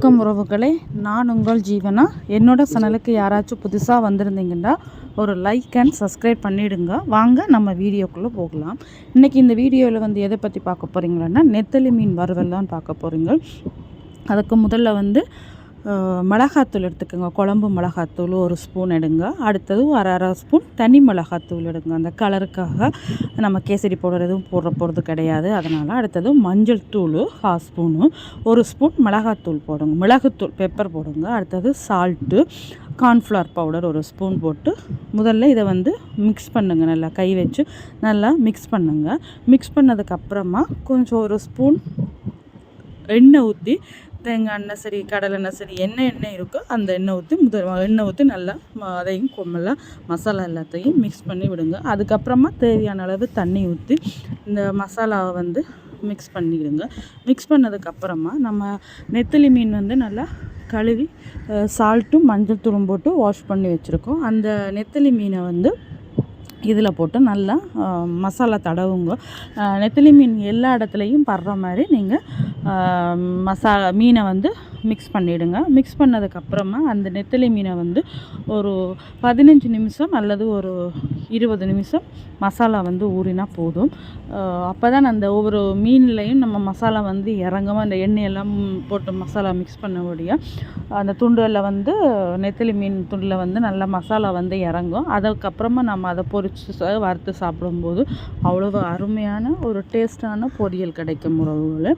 வணக்கம் உறவுகளே. நான் உங்கள் ஜீவனா. என்னோட சேனலுக்கு யாராச்சும் புதுசாக வந்திருந்தீங்கன்னா ஒரு லைக் அண்ட் சப்ஸ்கிரைப் பண்ணிவிடுங்க வாங்க நம்ம வீடியோக்குள்ளே போகலாம். இன்றைக்கி இந்த வீடியோவில் வந்து எதை பற்றி பார்க்க போகிறீங்களன்னா நெத்தலி மீன் வறுவல் தான் பார்க்க போகிறீங்க அதுக்கு முதல்ல வந்து மிளகாத்தூள் எடுத்துக்கோங்க. குழம்பு மிளகாத்தூள் ஒரு ஸ்பூன் எடுங்க. அடுத்தது அரை அரை ஸ்பூன் தனி மிளகாத்தூள் எடுங்க. அந்த கலருக்காக நம்ம கேசரி பவுடர் எதுவும் போடுற போகிறது கிடையாது. அதனால் அடுத்தது மஞ்சள் தூள் ஹாஃப் ஸ்பூனு ஒரு ஸ்பூன் மிளகாத்தூள் போடுங்க. மிளகுத்தூள் பெப்பர் போடுங்க. அடுத்தது சால்ட்டு கார்ன்ஃப்ளவர் பவுடர் ஒரு ஸ்பூன் போட்டு முதல்ல இதை வந்து மிக்ஸ் பண்ணுங்கள் நல்லா கை வச்சு நல்லா மிக்ஸ் பண்ணுங்கள் மிக்ஸ் பண்ணதுக்கப்புறமா கொஞ்சம் ஒரு ஸ்பூன் எண்ணெய் ஊற்றி தேங்காய் எண்ணெய் சரி கடலை எண்ணெய் சரி என்ன எண்ணெய் இருக்கோ அந்த எண்ணெய் ஊற்றி முதல் எண்ணெய் ஊற்றி நல்லா அதையும் கொம்மலாக மசாலா எல்லாத்தையும் மிக்ஸ் பண்ணி விடுங்க. அதுக்கப்புறமா தேவையான அளவு தண்ணி ஊற்றி இந்த மசாலாவை வந்து மிக்ஸ் பண்ணிவிடுங்க மிக்ஸ் பண்ணதுக்கப்புறமா நம்ம நெத்திலி மீன் வந்து நல்லா கழுவி சால்ட்டும் மஞ்சள் தூளும் போட்டு வாஷ் பண்ணி வச்சுருக்கோம். அந்த நெத்திலி மீனை வந்து இதில் போட்டு நல்லா மசாலா தடவுங்க. நெத்திலி மீன் எல்லா இடத்துலையும் படுற மாதிரி நீங்கள் மசா மீனை வந்து மிக்ஸ் பண்ணிவிடுங்க மிக்ஸ் பண்ணதுக்கப்புறமா அந்த நெத்திலி மீனை வந்து ஒரு பதினஞ்சு நிமிஷம் அல்லது ஒரு இருபது நிமிஷம் மசாலா வந்து ஊறினா போதும். அப்போ தான் அந்த ஒவ்வொரு மீன்லேயும் நம்ம மசாலா வந்து இறங்காம அந்த எண்ணெயெல்லாம் போட்டு மசாலா மிக்ஸ் பண்ண முடியும். அந்த துண்டில் வந்து நெத்திலி மீன் துண்டில் வந்து நல்லா மசாலா வந்து இறங்கும். அதுக்கப்புறமா நம்ம அதை பொரித்து வறுத்து சாப்பிடும்போது அவ்வளோ அருமையான ஒரு டேஸ்டான பொரியல் கிடைக்கும் உறவுகள்.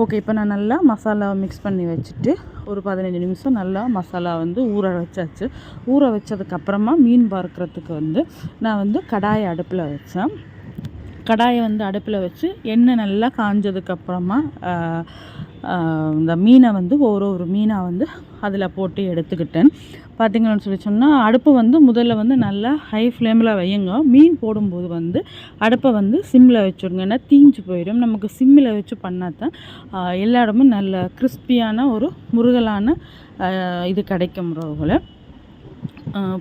ஓகே இப்போ நான் நல்லா மசாலா மிக்ஸ் பண்ணி வச்சுட்டு ஒரு பதினஞ்சு நிமிஷம் நல்லா மசாலா வந்து ஊற வச்சாச்சு. ஊற வச்சதுக்கப்புறமா மீன் வறுக்கிறதுக்கு வந்து நான் வந்து கடாயை அடுப்பில் வச்சேன். கடாயை வந்து அடுப்பில் வச்சு எண்ணெய் நல்லா காஞ்சதுக்கப்புறமா இந்த மீனை வந்து ஒரு ஒரு மீனாக வந்து அதில் போட்டு எடுத்துக்கிட்டேன். பார்த்தீங்கன்னு சொல்லி சொன்னால் அடுப்பு வந்து முதல்ல வந்து நல்லா ஹை ஃப்ளேமில் வையுங்க. மீன் போடும்போது வந்து அடுப்பை வந்து சிம்மில் வச்சுருங்க ஏன்னா தீஞ்சு போயிடும். நமக்கு சிம்மில் வச்சு பண்ணால் தான் எல்லா இடமும் நல்ல கிறிஸ்பியான ஒரு முருகலான இது கிடைக்கும் உறவுகளை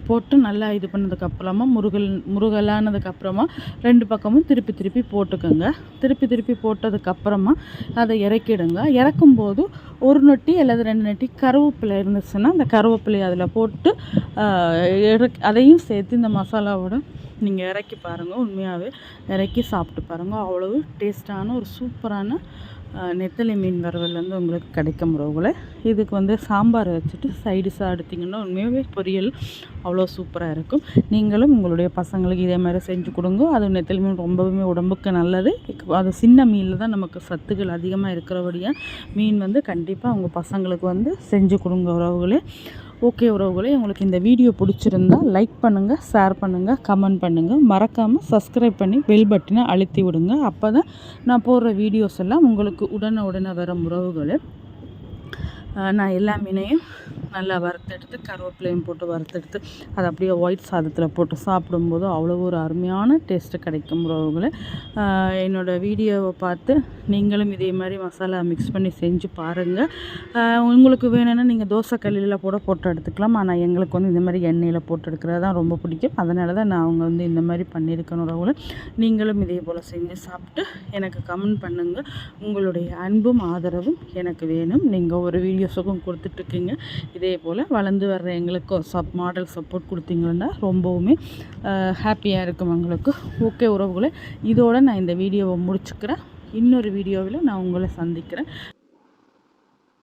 போட்டு நல்லா இது பண்ணதுக்கப்புறமா முருகல் முருகலானதுக்கப்புறமா ரெண்டு பக்கமும் திருப்பி திருப்பி போட்டுக்கோங்க. திருப்பி திருப்பி போட்டதுக்கப்புறமா அதை இறக்கிடுங்க. இறக்கும்போது ஒரு நொட்டி அல்லது ரெண்டு நொட்டி கருவேப்பிலை இருந்துச்சுன்னா அந்த கருவேப்பிலையை அதில் போட்டு இறக் அதையும் சேர்த்து இந்த மசாலாவோட நீங்கள் இறக்கி பாருங்கள் உண்மையாகவே இறக்கி சாப்பிட்டு பாருங்கள் அவ்வளவு டேஸ்ட்டான ஒரு சூப்பரான நெத்தலி மீன் வறுவல் வந்து உங்களுக்கு கிடைக்கும் உறவுகளை. இதுக்கு வந்து சாம்பார் வச்சுட்டு சைடிஷாக எடுத்திங்கன்னா உண்மையாகவே பொரியல் அவ்வளோ சூப்பராக இருக்கும். நீங்களும் உங்களுடைய பசங்களுக்கு இதே மாதிரி செஞ்சு கொடுங்க. அது நெத்தலி மீன் ரொம்பவுமே உடம்புக்கு நல்லது. அது சின்ன மீனில் தான் நமக்கு சத்துக்கள் அதிகமாக இருக்கிறபடியாக மீன் வந்து கண்டிப்பாக அவங்க பசங்களுக்கு வந்து செஞ்சு கொடுங்க உறவுகளே. ஓகே உறவுகளே உங்களுக்கு இந்த வீடியோ பிடிச்சிருந்தா லைக் பண்ணுங்கள் ஷேர் பண்ணுங்கள் கமெண்ட் பண்ணுங்கள் மறக்காமல் சப்ஸ்கிரைப் பண்ணி பெல் பட்டனை அழுத்தி விடுங்க. அப்போ தான் நான் போடுற வீடியோஸ் எல்லாம் உங்களுக்கு உடனே உடனே வரும் உறவுகளை. நான் எல்லா மீனையும் நல்லா வறுத்தெடுத்து கருவேப்பிலையும் போட்டு வறுத்தெடுத்து அதை அப்படியே ஒயிட் சாதத்தில் போட்டு சாப்பிடும்போது அவ்வளோ ஒரு அருமையான டேஸ்ட்டு கிடைக்கும் உறவுகளை. என்னோடய வீடியோவை பார்த்து நீங்களும் இதே மாதிரி மசாலா மிக்ஸ் பண்ணி செஞ்சு பாருங்கள் உங்களுக்கு வேணும்னா நீங்கள் தோசை கல்லில் கூட போட்டு எடுத்துக்கலாம். ஆனால் எங்களுக்கு வந்து இந்த மாதிரி எண்ணெயில் போட்டு எடுக்கிறது தான் ரொம்ப பிடிக்கும். அதனால தான் நான் அவங்க வந்து இந்த மாதிரி பண்ணியிருக்கேன் உறவுகளை. நீங்களும் இதே போல் செஞ்சு சாப்பிட்டு எனக்கு கமெண்ட் பண்ணுங்கள் உங்களுடைய அன்பும் ஆதரவும் எனக்கு வேணும். நீங்கள் ஒரு வீடியோஸுக்கும் கொடுத்துட்ருக்கீங்க இதே போல் வளர்ந்து வர்ற எங்களுக்கு சப் மாடல் சப்போர்ட் கொடுத்தீங்கன்னா ரொம்பவுமே ஹாப்பியாக இருக்கும் எங்களுக்கு. ஓகே உறவுகளை இதோடு நான் இந்த வீடியோவை முடிச்சுக்கிறேன். இன்னொரு வீடியோவில் நான் உங்களை சந்திக்கிறேன்.